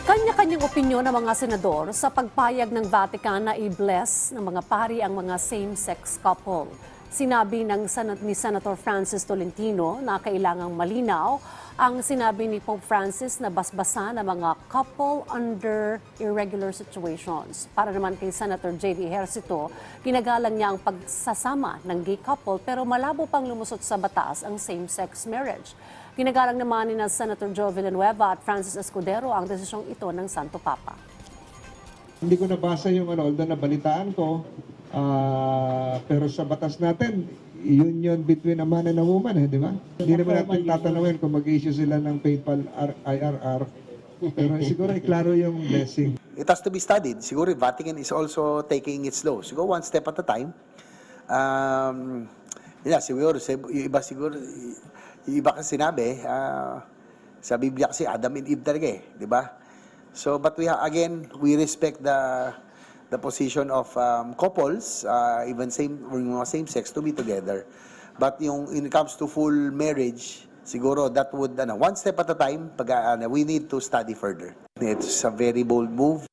Kanya-kanyang opinyon ng mga senador sa pagpayag ng Vatican na i-bless ng mga pari ang mga same-sex couple. Sinabi ng Senat ni Senator Francis Tolentino na kailangang malinaw ang sinabi ni Pope Francis na basbasa ng mga couple under irregular situations. Para naman kay Senator J.D. Ejercito, ginagalang niya ang pagsasama ng gay couple pero malabo pang lumusot sa batas ang same-sex marriage. Ginagalang naman ni na Senator Joe Villanueva at Francis Escudero ang desisyong ito ng Santo Papa. Hindi ko nabasa yung ano, although nabalitaan ko, ah, pero sa batas natin, union between a man and a woman, eh, di ba? Hindi naman natin tatanungin kung mag-issue sila ng PayPal R- IRR. Pero siguro klaro yung blessing. It has to be studied. Siguro Vatican is also taking it slow. Siguro one step at a time. Um, yeah, siguro, yung iba siguro, yung iba kasi sinabi, ah, sa Biblia kasi Adam and Eve talaga eh, di ba? So, but we ha- again, we respect the the position of um, couples, uh, even same, mga same sex, to be together. But yung, it comes to full marriage, siguro that would, ano, one step at a time, pag, ano, we need to study further. It's a very bold move.